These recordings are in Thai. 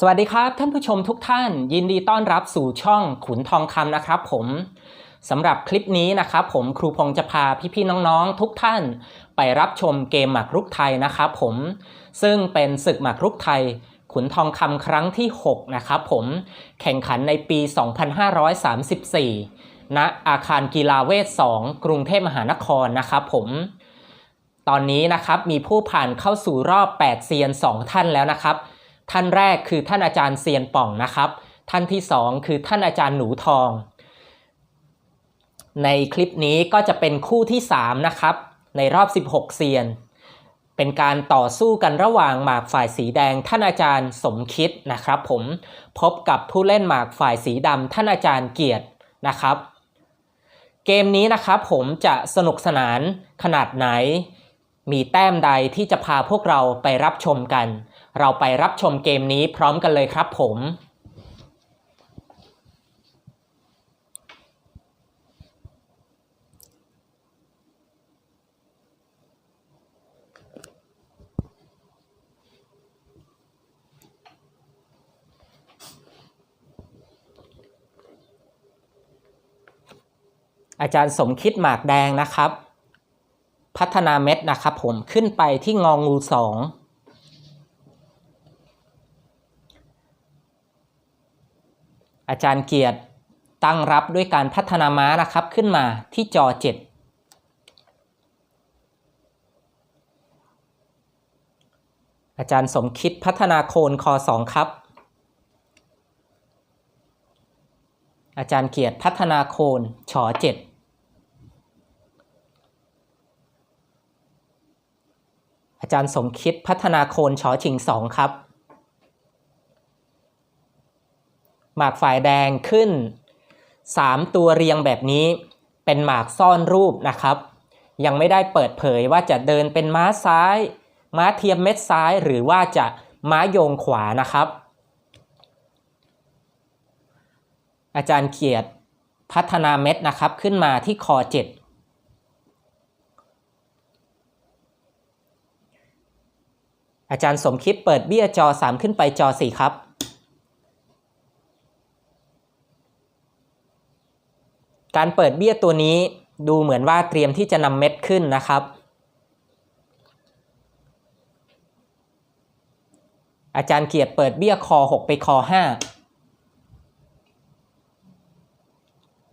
สวัสดีครับท่านผู้ชมทุกท่าน ยินดีต้อนรับสู่ช่องขุนทองคำนะครับผมสำหรับคลิปนี้นะครับผมครูพงษ์จะพาพี่ๆน้องๆ ทุกท่าน ไปรับชมเกมหมากรุกไทยนะครับผมซึ่งเป็นศึกหมากรุกไทย ขุนทองคำครั้งที่ 6 นะครับผมแข่งขันในปี 2534ณอาคารกีฬาเวท2กรุงเทพมหานครนะครับผมตอนนี้นะครับมีผู้ผ่านเข้าสู่รอบ 8 เซียน 2 ท่านแล้วนะครับ ท่านแรกคือท่านอาจารย์เซียนป่องนะครับ ท่านที่ 2 คือท่านอาจารย์หนูทอง ในคลิปนี้ก็จะเป็นคู่ที่ 3 นะครับ ในรอบ 16 เซียน เป็นการต่อสู้กันระหว่างหมากฝ่ายสีแดง ท่านอาจารย์สมคิดนะครับผมพบกับผู้เล่นหมากฝ่ายสีดำท่านอาจารย์เกียรตินะครับ เกมนี้นะครับผมจะสนุกสนานขนาดไหน มีแต้มใดที่จะพาพวกเราไปรับชมกัน เราไปรับชมเกมนี้พร้อมกันเลยครับผม อาจารย์สมคิดหมากแดงนะครับ พัฒนาเม็ดนะครับผมขึ้นไปที่งองูสอง อาจารย์เกียรติตั้งรับด้วยการพัฒนาม้านะครับขึ้นมาที่จอ 7 อาจารย์สมคิดพัฒนาโคนคอ 2 ครับ อาจารย์เกียรติพัฒนาโคนฉอ7อาจารย์สมคิดพัฒนาโคนชอชิงสองครับ หมากฝ่ายแดงขึ้น 3 ตัวเรียงแบบนี้ เป็นหมากซ่อนรูปนะครับ ยังไม่ได้เปิดเผยว่าจะเดินเป็นม้าซ้าย ม้าเทียมเม็ดซ้าย หรือว่าจะม้าโยงขวานะครับ อาจารย์เกียรตพัฒนาเม็ดนะครับขึ้นมาที่คอ7อาจารย์สมคิดเปิดเบี้ยจอ 3 ขึ้นไปจอ 4 ครับ การเปิดเบี้ยตัวนี้ดูเหมือนว่าเตรียมที่จะนำเม็ดขึ้นนะครับ อาจารย์เกียรติเปิดเบี้ยคอ 6 ไปคอ 5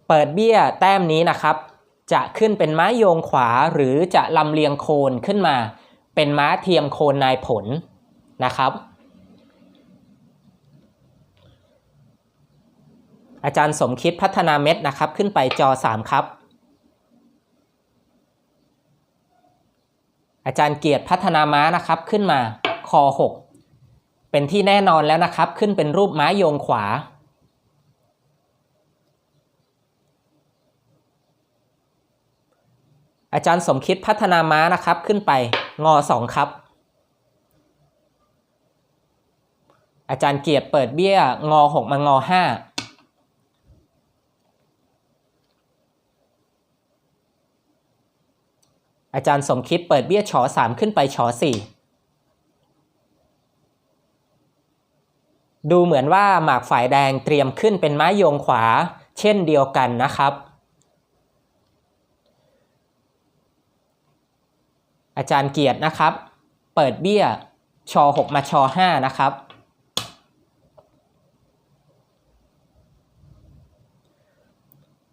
เปิดเบี้ยแต้มนี้นะครับ จะขึ้นเป็นม้าโยงขวาหรือจะลำเลียงโคนขึ้นมา เป็นม้าเทียมโคนนายผลนะครับ อาจารย์สมคิดพัฒนาเม็ดนะครับ ขึ้นไปจอ 3 ครับ อาจารย์เกียรติพัฒนาม้านะครับขึ้นมาคอ6เป็นที่แน่นอนแล้วนะครับ ขึ้นเป็นรูปม้าโยงขวา อาจารย์สมคิดพัฒนาม้านะครับขึ้นไปงอ 2 ครับอาจารย์เกียรติเปิดเบี้ยงอ 6 มางอ 5 อาจารย์สมคิดเปิดเบี้ยชอ3ขึ้นไปชอ4ดูเหมือนว่าหมากฝ่ายแดงเตรียมขึ้นเป็นไม้โยงขวา เช่นเดียวกันนะครับ อาจารย์เกียรตินะครับ เปิดเบี้ยชอ6มาชอ5นะครับ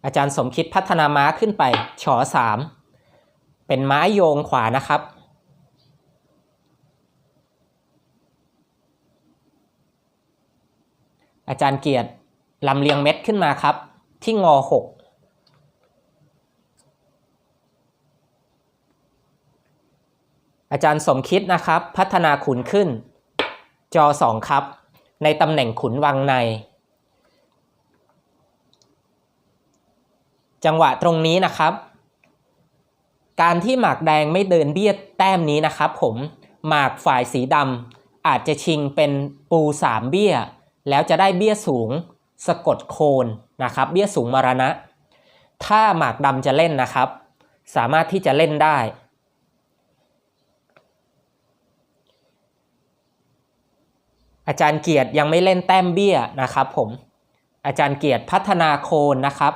อาจารย์สมคิดพัฒนาม้าขึ้นไปชอ3 เป็นไม้โยงขวานะครับ อาจารย์เกียรติลำเลียงเม็ดขึ้นมาครับ ที่งอ6อาจารย์สมคิดนะครับ พัฒนาขุนขึ้น จอ2ครับ ในตำแหน่งขุนวังใน จังหวะตรงนี้นะครับ การที่หมากแดงไม่เดินเบี้ยแต้มนี้นะครับผมหมากฝ่ายสีดำอาจจะชิงเป็นปูสามเบี้ย แล้วจะได้เบี้ยสูงสะกดโคนนะครับ เบี้ยสูงมรณะ ถ้าหมากดำจะเล่นนะครับ สามารถที่จะเล่นได้ออาจารย์เกียรติยังไม่เล่นแต้มเบี้ยนะครับผมอาจารย์เกียรติพัฒนาโคนนะครับ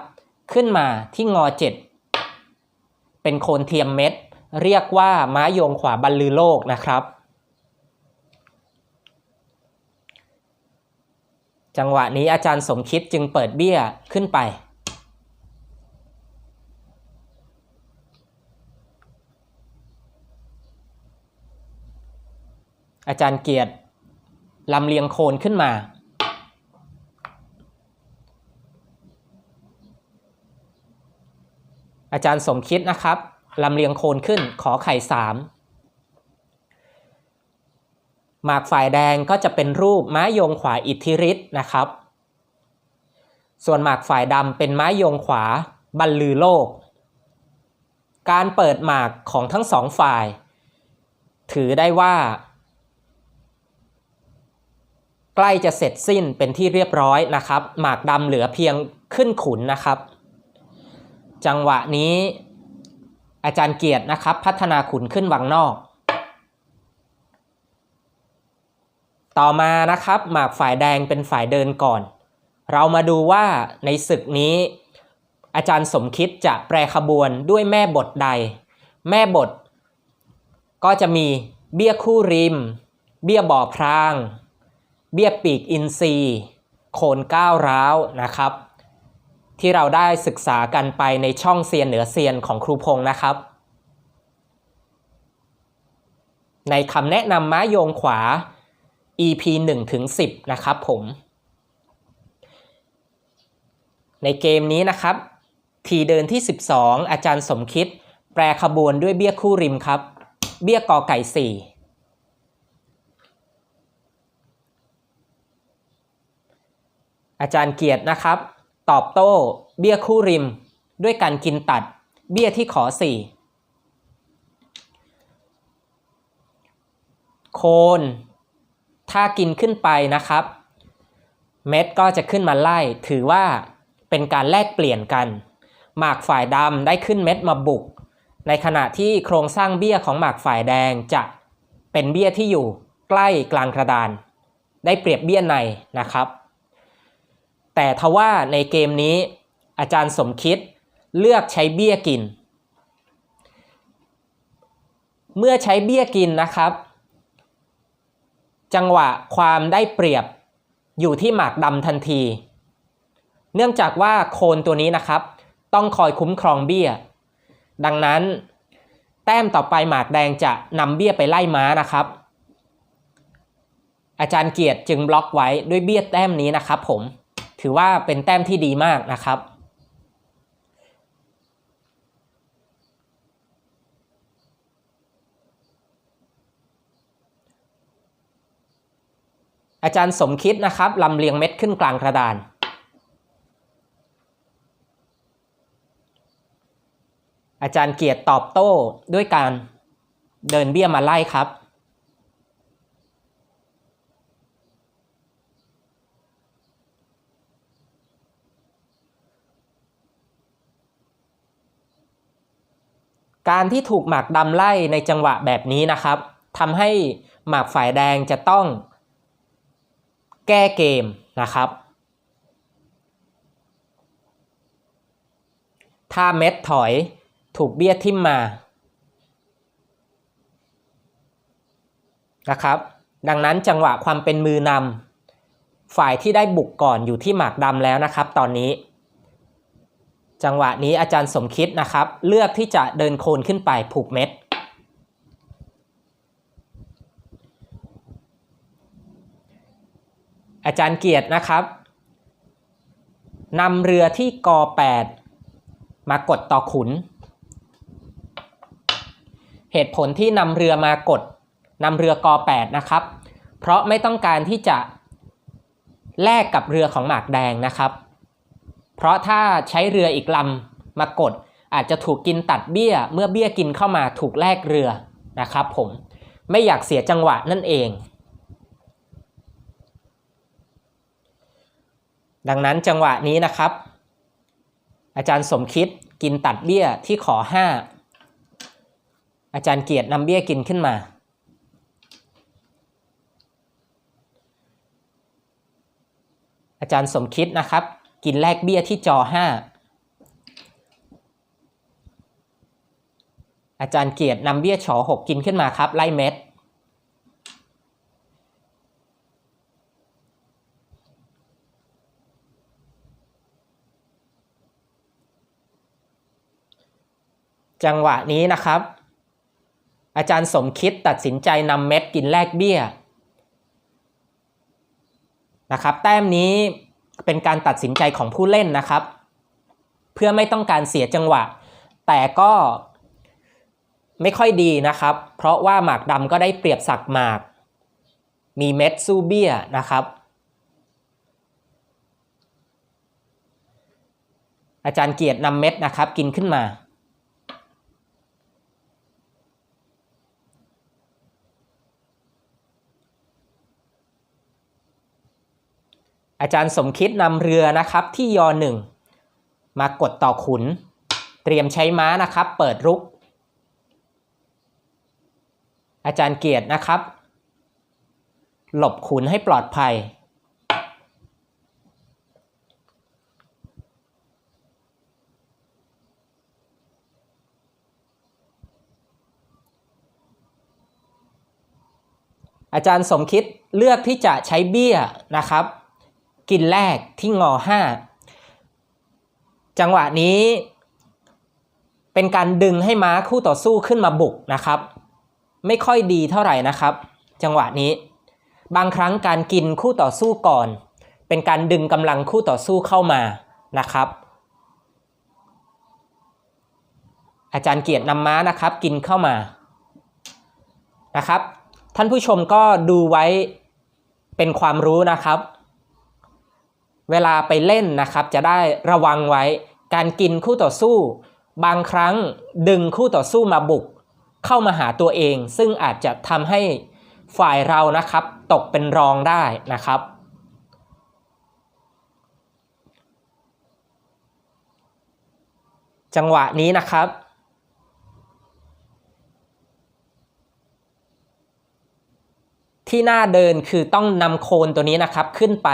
ขึ้นมาที่งอเจ็ด เป็นโคนเทียมเม็ด เรียกว่าม้าโยงขวาบรรลือโลกนะครับ จังหวะนี้อาจารย์สมคิดจึงเปิดเบี้ยขึ้นไป อาจารย์เกียรติลำเลียงโคนขึ้นมา อาจารย์สมคิดนะครับลำเลียงโคนขึ้นขอไข่สามหมากฝ่ายแดงก็จะเป็นรูปม้าโยงขวาอิทธิฤทธิ์นะครับ ส่วนหมากฝ่ายดำเป็นม้าโยงขวาบรรลือโลก การเปิดหมากของทั้งสองฝ่าย ถือได้ว่า ใกล้จะเสร็จสิ้นเป็นที่เรียบร้อยนะครับ หมากดำเหลือเพียงขึ้นขุนนะครับ จังหวะนี้อาจารย์เกียรตินะครับ พัฒนาขุนขึ้นวังนอก ต่อมานะครับหมากฝ่ายแดงเป็นฝ่ายเดินก่อน เรามาดูว่าในศึกนี้ อาจารย์สมคิดจะแปรขบวนด้วยแม่บทใด แม่บท ก็จะมีเบี้ยคู่ริม เบี้ยบ่อพราง เบี้ยปีกอินทรีโคนก้าวร้าวนะครับ ที่เราได้ศึกษากันไปในช่องเซียนเหนือเซียนของครูพงษ์นะครับ ในคำแนะนำม้าโยงขวา EP 1ถึง10 นะครับผม ในเกมนี้นะครับ ทีเดินที่ 12 อาจารย์สมคิด แปรขบวนด้วยเบี้ยคู่ริมครับ เบี้ยกอไก่ 4อาจารย์เกียรตินะครับ ตอบโต้ เบี้ยคู่ริม ด้วยการกินตัด เบี้ยที่ขอ4โคน ถ้ากินขึ้นไปนะครับ เม็ดก็จะขึ้นมาไล่ ถือว่าเป็นการแลกเปลี่ยนกัน หมากฝ่ายดำได้ขึ้นเม็ดมาบุก ในขณะที่โครงสร้างเบี้ยของหมากฝ่ายแดงจะเป็นเบี้ยที่อยู่ใกล้กลางกระดาน ได้เปรียบเบี้ยในนะครับ แต่ทว่าในเกมนี้อาจารย์สมคิดเลือกใช้เบี้ยกิน เมื่อใช้เบี้ยกินนะครับ จังหวะความได้เปรียบอยู่ที่หมากดำทันที เนื่องจากว่าโคนตัวนี้นะครับ ต้องคอยคุ้มครองเบี้ย ดังนั้น แต้มต่อไปหมากแดงจะนำเบี้ยไปไล่ม้านะครับ อาจารย์เกียรติจึงบล็อกไว้ด้วยเบี้ยแต้มนี้นะครับผม ถือว่าเป็นแต้มที่ดีมากนะครับอาจารย์สมคิดนะครับลำเลียงเม็ดขึ้นกลางกระดาน อาจารย์เกียรติตอบโต้ด้วยการเดินเบี้ยมาไล่ครับ การที่ถูกหมากดำไล่ในจังหวะแบบนี้นะครับทำให้หมากฝ่ายแดงจะต้องแก้เกมนะครับ ถ้าเม็ดถอยถูกเบี้ยทิ่มมานะครับ ดังนั้นจังหวะความเป็นมือนำฝ่ายที่ได้บุกก่อนอยู่ที่หมากดำแล้วนะครับ ตอนนี้ จังหวะนี้อาจารย์สมคิดนะครับ เลือกที่จะเดินโคนขึ้นไปผูกเม็ด อาจารย์เกียรตินะครับนำเรือที่ก8มากดต่อขุน เหตุผลที่นำเรือมากดนำเรือก8นะครับ เพราะไม่ต้องการที่จะแลกกับเรือของหมากแดงนะครับ เพราะถ้าใช้เรืออีกลำมากด อาจจะถูกกินตัดเบี้ย เมื่อเบี้ยกินเข้ามาถูกแลกเรือนะครับผมไม่อยากเสียจังหวะนั่นเอง ดังนั้นจังหวะนี้นะครับ อาจารย์สมคิดกินตัดเบี้ยที่ขอ 5 อาจารย์เกียรตินำเบี้ยกินขึ้นมา อาจารย์สมคิดนะครับ กินแลกเบี้ยที่จอ5อาจารย์เกียรตินำเบี้ยฉอ6กินขึ้นมาครับ ไล่เม็ดจังหวะนี้นะครับ อาจารย์สมคิดตัดสินใจนำเม็ดกินแลกเบี้ยนะครับ แต้มนี้ เป็นการตัดสินใจของผู้เล่นนะครับ เพื่อไม่ต้องการเสียจังหวะ แต่ก็ไม่ค่อยดีนะครับ เพราะว่าหมากดำก็ได้เปรียบสักหมาก มีเม็ดซูเบียนะครับ อาจารย์เกียรตินำเม็ดนะครับกินขึ้นมา อาจารย์สมคิดนำเรือนะครับที่ยอหนึ่งมากดต่อขุน เตรียมใช้ม้านะครับ เปิดรุก อาจารย์เกียรตินะครับ หลบขุนให้ปลอดภัย อาจารย์สมคิดเลือกที่จะใช้เบี้ยนะครับ กินแรกที่งอห้าจังหวะนี้เป็นการดึงให้ม้าคู่ต่อสู้ขึ้นมาบุกนะครับ ไม่ค่อยดีเท่าไหร่นะครับ จังหวะนี้ บางครั้งการกินคู่ต่อสู้ก่อน เป็นการดึงกำลังคู่ต่อสู้เข้ามานะครับ อาจารย์เกียรตินำม้านะครับ กินเข้ามานะครับ ท่านผู้ชมก็ดูไว้เป็นความรู้นะครับ เวลาไปเล่นนะครับจะได้ระวังไว้ การกินคู่ต่อสู้ บางครั้งดึงคู่ต่อสู้มาบุก เข้ามาหาตัวเอง ซึ่งอาจจะทำให้ฝ่ายเรานะครับ ตกเป็นรองได้นะครับจังหวะนี้นะครับ ที่น่าเดินคือต้องนำโคนตัวนี้นะครับขึ้นไป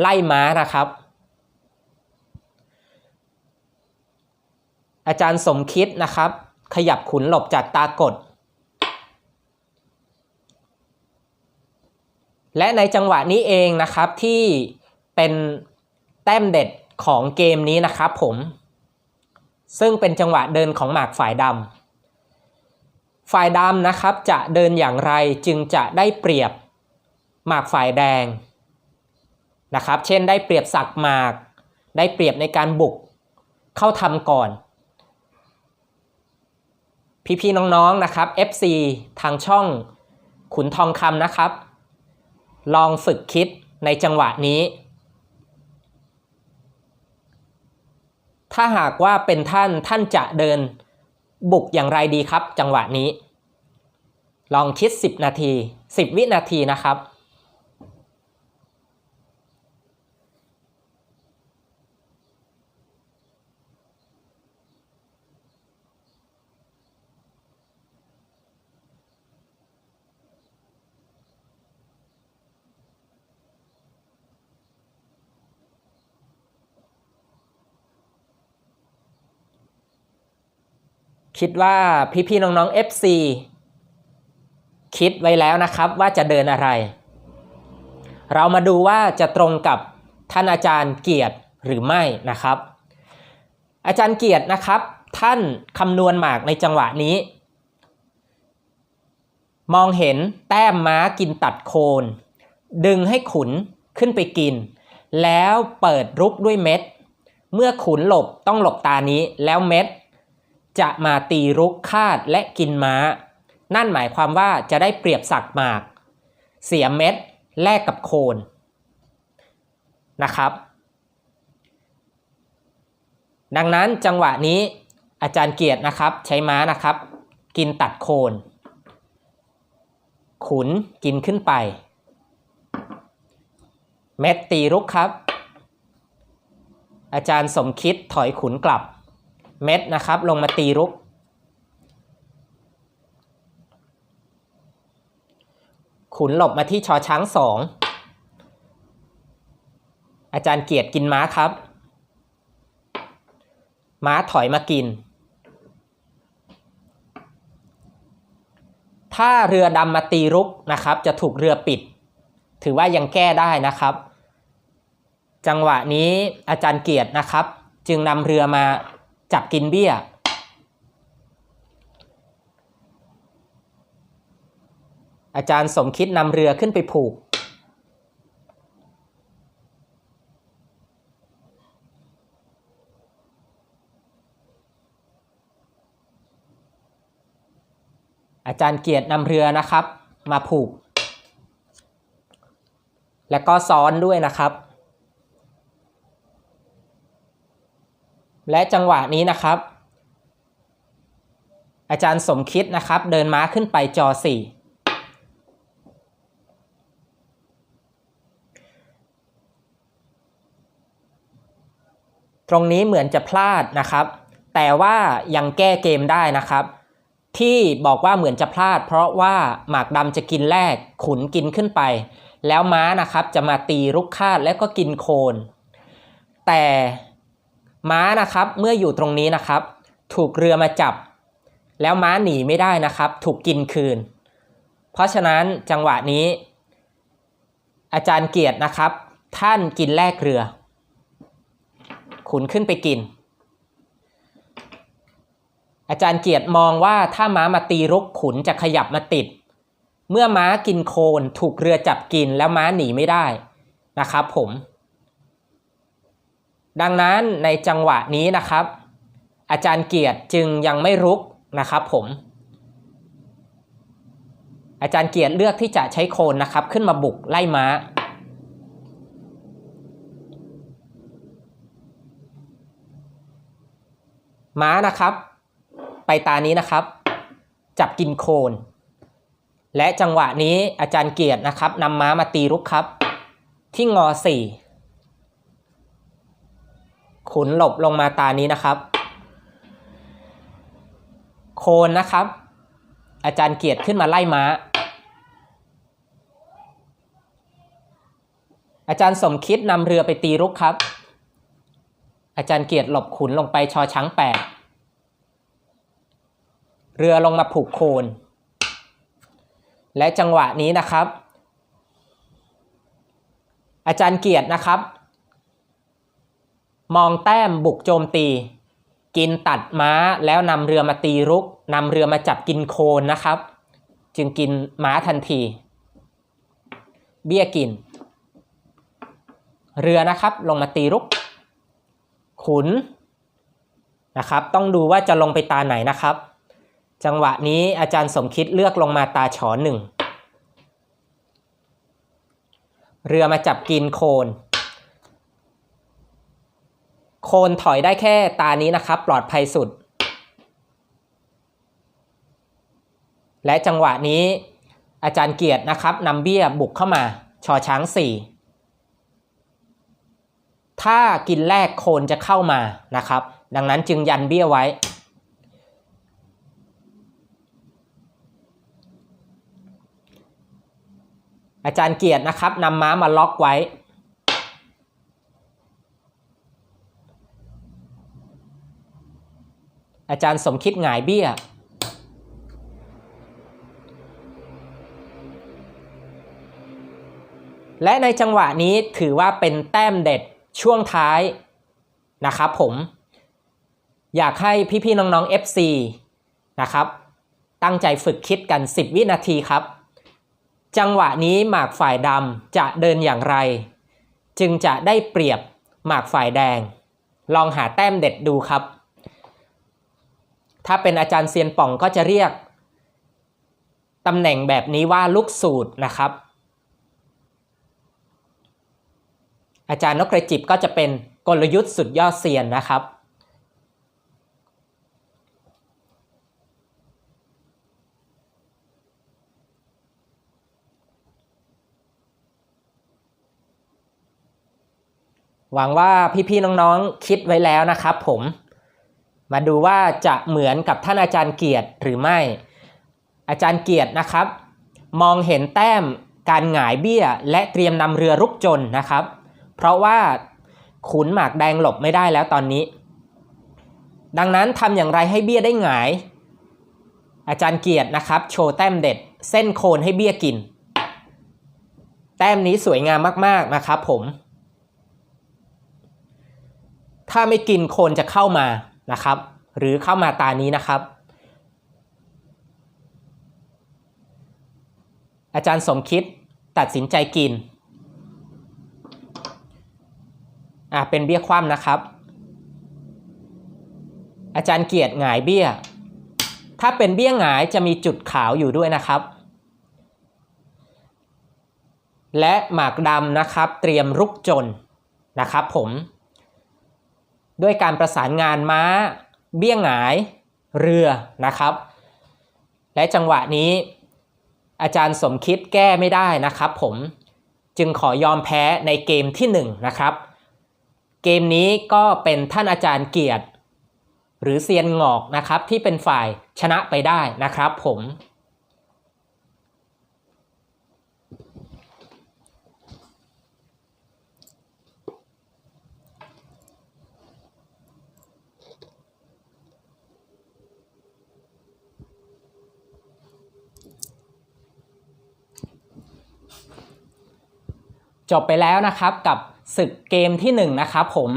ไล่ม้านะครับ อาจารย์สมคิดนะครับ ขยับขุนหลบจากตากดและในจังหวะนี้เองนะครับที่เป็นแต้มเด็ดของเกมนี้นะครับผม ซึ่งเป็นจังหวะเดินของหมากฝ่ายดำฝ่ายดำนะครับจะเดินอย่างไรจึงจะได้เปรียบหมากฝ่ายแดง นะครับ เช่นได้เปรียบสักหมาก ได้เปรียบในการบุกเข้าทำก่อน พี่ๆน้องๆนะครับ FC ทางช่องขุนทองคำนะครับ ลองฝึกคิดในจังหวะนี้ ถ้าหากว่าเป็นท่านท่านจะเดินบุกอย่างไรดีครับ จังหวะนี้ ลองคิด 10 นาที 10 วินาทีนะครับ คิดว่าพี่ๆน้องๆ FC คิดไว้แล้วนะครับว่าจะเดินอะไร เรามาดูว่าจะตรงกับท่านอาจารย์เกียรติหรือไม่นะครับ อาจารย์เกียรตินะครับ ท่านคำนวณหมากในจังหวะนี้ มองเห็นแต้มม้ากินตัดโคน ดึงให้ขุนขึ้นไปกิน แล้วเปิดรุกด้วยเม็ด เมื่อขุนหลบต้องหลบตานี้แล้วเม็ด จะมาตีรุกคาดและกินม้า นั่นหมายความว่าจะได้เปรียบสักหมาก เสียเม็ดแลกกับโคนนะครับ ดังนั้นจังหวะนี้อาจารย์เกียรตินะครับ ใช้ม้านะครับ กินตัดโคน ขุนกินขึ้นไป เม็ดตีรุกครับ อาจารย์สมคิดถอยขุนกลับ เม็ดนะครับ ลงมาตีรุก ขุนหลบมาที่ชอช้างสองอาจารย์เกียรติกินม้าครับ ม้าถอยมากิน ถ้าเรือดำมาตีรุกนะครับ จะถูกเรือปิด ถือว่ายังแก้ได้นะครับ จังหวะนี้อาจารย์เกียรตินะครับ จึงนำเรือมา จับกินเบี้ย อาจารย์สมคิดนำเรือขึ้นไปผูก อาจารย์เกียรตินำเรือนะครับ มาผูก และก็ซ้อนด้วยนะครับ และจังหวะนี้นะครับ อาจารย์สมคิดนะครับ เดินม้าขึ้นไปจอ 4 ตรงนี้เหมือนจะพลาดนะครับ แต่ว่ายังแก้เกมได้นะครับ ที่บอกว่าเหมือนจะพลาด เพราะว่าหมากดำจะกินแรกขุนกินขึ้นไป แล้วม้านะครับจะมาตีรุกคาดแล้วก็กินโคน แต่ ม้านะครับเมื่ออยู่ตรงนี้นะครับ ถูกเรือมาจับ แล้วม้าหนีไม่ได้นะครับ ถูกกินคืน เพราะฉะนั้นจังหวะนี้ อาจารย์เกียรตินะครับ ท่านกินแลกเรือ ขุนขึ้นไปกิน อาจารย์เกียรติมองว่าถ้าม้ามาตีรุกขุนจะขยับมาติด เมื่อม้ากินโคนถูกเรือจับกินแล้วม้าหนีไม่ได้นะครับผม ดังนั้นในจังหวะนี้นะครับ อาจารย์เกียรติจึงยังไม่รุกนะครับผม อาจารย์เกียรติเลือกที่จะใช้โคนนะครับ ขึ้นมาบุกไล่ม้า ม้านะครับ ไปตานี้นะครับ จับกินโคน และจังหวะนี้อาจารย์เกียรตินะครับนำม้ามาตีรุกครับ ที่งอสี่ ขุนหลบลงมาตานี้นะครับ โคนนะครับ อาจารย์เกียรติขึ้นมาไล่ม้า อาจารย์สมคิดนำเรือไปตีรุกครับ อาจารย์เกียรติหลบขุนลงไปชอช้างแปดเรือลงมาผูกโคน และจังหวะนี้นะครับ อาจารย์เกียรตินะครับ มองแต้มบุกโจมตี กินตัดม้าแล้วนำเรือมาตีรุกนำเรือมาจับกินโคนนะครับ จึงกินม้าทันที เบี้ยกิน เรือนะครับลงมาตีรุก ขุนนะครับ ต้องดูว่าจะลงไปตาไหนนะครับ จังหวะนี้อาจารย์สมคิดเลือกลงมาตาฉอหนึ่งเรือมาจับกินโคน โคนถอยได้แค่ตานี้นะครับ ปลอดภัยสุด และจังหวะนี้อาจารย์เกียรตินะครับนำเบี้ยบุกเข้ามาชอช้างสี่ถ้ากินแรกโคนจะเข้ามานะครับ ดังนั้นจึงยันเบี้ยไว้ อาจารย์เกียรตินะครับนำม้ามาล็อกไว้ อาจารย์สมคิดหงายเบี้ย และในจังหวะนี้ถือว่าเป็นแต้มเด็ดช่วงท้ายนะครับผม อยากให้พี่ๆน้องๆ FC นะครับ ตั้งใจฝึกคิดกัน 10 วินาทีครับ จังหวะนี้หมากฝ่ายดำจะเดินอย่างไร จึงจะได้เปรียบหมากฝ่ายแดง ลองหาแต้มเด็ดดูครับ ถ้าเป็นอาจารย์เซียนป่องก็จะเรียกตำแหน่งแบบนี้ว่าลูกสูตรนะครับ อาจารย์นกกระจิบก็จะเป็นกลยุทธ์สุดยอดเซียนนะครับ หวังว่าพี่ๆน้องๆคิดไว้แล้วนะครับผม มาดูว่าจะเหมือนกับท่านอาจารย์เกียรติหรือไม่ อาจารย์เกียรตินะครับ มองเห็นแต้มการหงายเบี้ยและเตรียมนำเรือรุกจนนะครับ เพราะว่าขุนหมากแดงหลบไม่ได้แล้วตอนนี้ ดังนั้นทำอย่างไรให้เบี้ยได้หงาย อาจารย์เกียรตินะครับ โชว์แต้มเด็ด เส้นโคนให้เบี้ยกิน แต้มนี้สวยงามมากๆนะครับผม ถ้าไม่กินโคนจะเข้ามา นะครับ หรือเข้ามาตานี้นะครับ อาจารย์สมคิดตัดสินใจกินอ่าเป็นเบี้ยคว่ำนะครับ อาจารย์เกียรติหงายเบี้ย ถ้าเป็นเบี้ยหงายจะมีจุดขาวอยู่ด้วยนะครับ และหมากดำนะครับ เตรียมรุกจนนะครับผม ด้วยการประสานงานม้า เบี้ยงหงายเรือนะครับ และจังหวะนี้อาจารย์สมคิดแก้ไม่ได้นะครับผมจึงขอยอมแพ้ในเกมที่ 1 นะครับ เกมนี้ก็เป็นท่านอาจารย์เกียรติ หรือเซียนหงอกนะครับที่เป็นฝ่ายชนะไปได้นะครับผม จบไปแล้วนะครับกับศึกเกมที่1นนะครับผม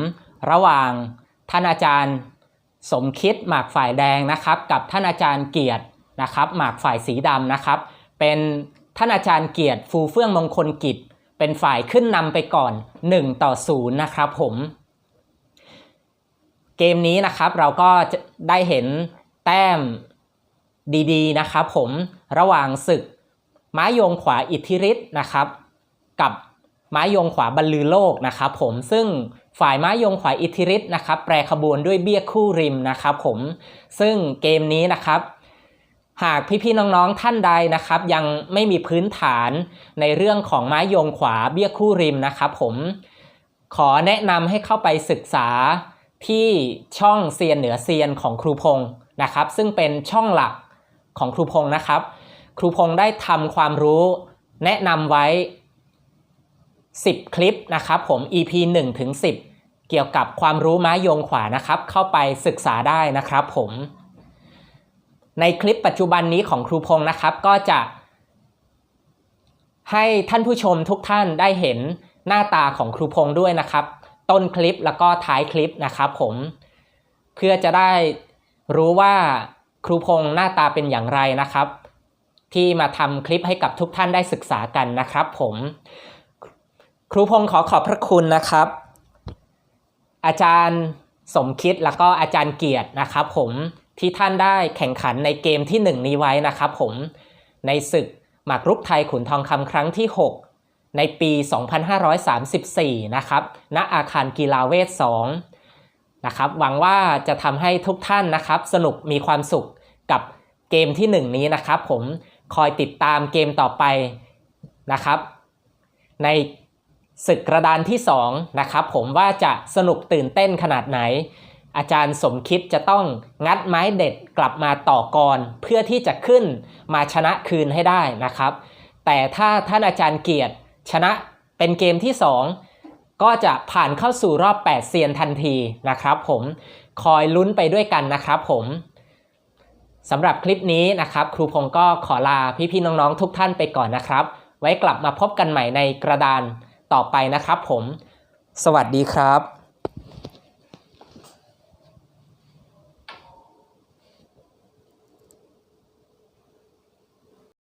ระหว่างท่านอาจารย์สมคิดหมากฝ่ายแดงนะครับ กับท่านอาจารย์เกียรตินะครับ หมากฝ่ายสีดำนะครับ เป็นท่านอาจารย์เกียรติฟูเฟื่องมงคลกิจ เป็นฝ่ายขึ้นนำไปก่อน 1 ต่อ0นะครับผมเกมนี้นะครับเราก็จะได้เห็นแต้มดีๆนะครับผมระหว่างศึกม้าโยงขวาอิทธิฤทธิ์นะครับ กับ ม้ายงขวาบรรลือโลกนะครับผมซึ่งฝ่ายม้ายงขวาอิทธิฤทธิ์นะครับแปรขบวนด้วยเบี้ยคู่ริมนะครับผมซึ่งเกมนี้นะครับ หากพี่ๆน้องๆท่านใดนะครับ ยังไม่มีพื้นฐานในเรื่องของไม้ยงขวาเบี้ยคู่ริมนะครับผมขอแนะนำให้เข้าไปศึกษาที่ช่องเซียนเหนือเซียนของครูพงศ์นะครับ ซึ่งเป็นช่องหลักของครูพงศ์นะครับ ครูพงศ์ได้ทำความรู้แนะนำไว้ 10 คลิปนะครับผม EP 1ถึง10 เกี่ยวกับความรู้ม้าโยงขวานะครับ เข้าไปศึกษาได้นะครับผม ในคลิปปัจจุบันนี้ของครูพงศ์นะครับก็จะ ให้ท่านผู้ชมทุกท่านได้เห็นหน้าตาของครูพงศ์ด้วยนะครับ ต้นคลิปแล้วก็ท้ายคลิปนะครับผมเพื่อจะได้รู้ว่าครูพงศ์หน้าตาเป็นอย่างไรนะครับ ที่มาทำคลิปให้กับทุกท่านได้ศึกษากันนะครับผม ครูพงศ์ขอขอบพระคุณนะครับ อาจารย์สมคิดแล้วก็อาจารย์เกียรตินะครับผมที่ท่านได้แข่งขันในเกมที่ 1 นี้ไว้นะครับผมในศึกหมากรุกไทยขุนทองคำครั้งที่ 6 ในปี 2534 นะครับณอาคารกีฬาเวท2นะครับหวังว่าจะทำให้ทุกท่านนะครับ สนุกมีความสุขกับเกมที่ 1 นี้นะครับ ผมคอยติดตามเกมต่อไปนะครับ ใน ศึกกระดานที่2นะครับผมว่าจะสนุกตื่นเต้นขนาดไหน อาจารย์สมคิดจะต้องงัดไม้เด็ดกลับมาต่อกร เพื่อที่จะขึ้นมาชนะคืนให้ได้นะครับ แต่ถ้าท่านอาจารย์เกียรติชนะเป็นเกมที่ 2 ก็จะผ่านเข้าสู่รอบ 8 เซียนทันทีนะครับผมคอยลุ้นไปด้วยกันนะครับผมสำหรับคลิปนี้นะครับครูพงก็ขอลาพี่ๆน้องๆทุกท่านไปก่อนนะครับ ไว้กลับมาพบกันใหม่ในกระดาน ต่อไปนะครับผม สวัสดีครับ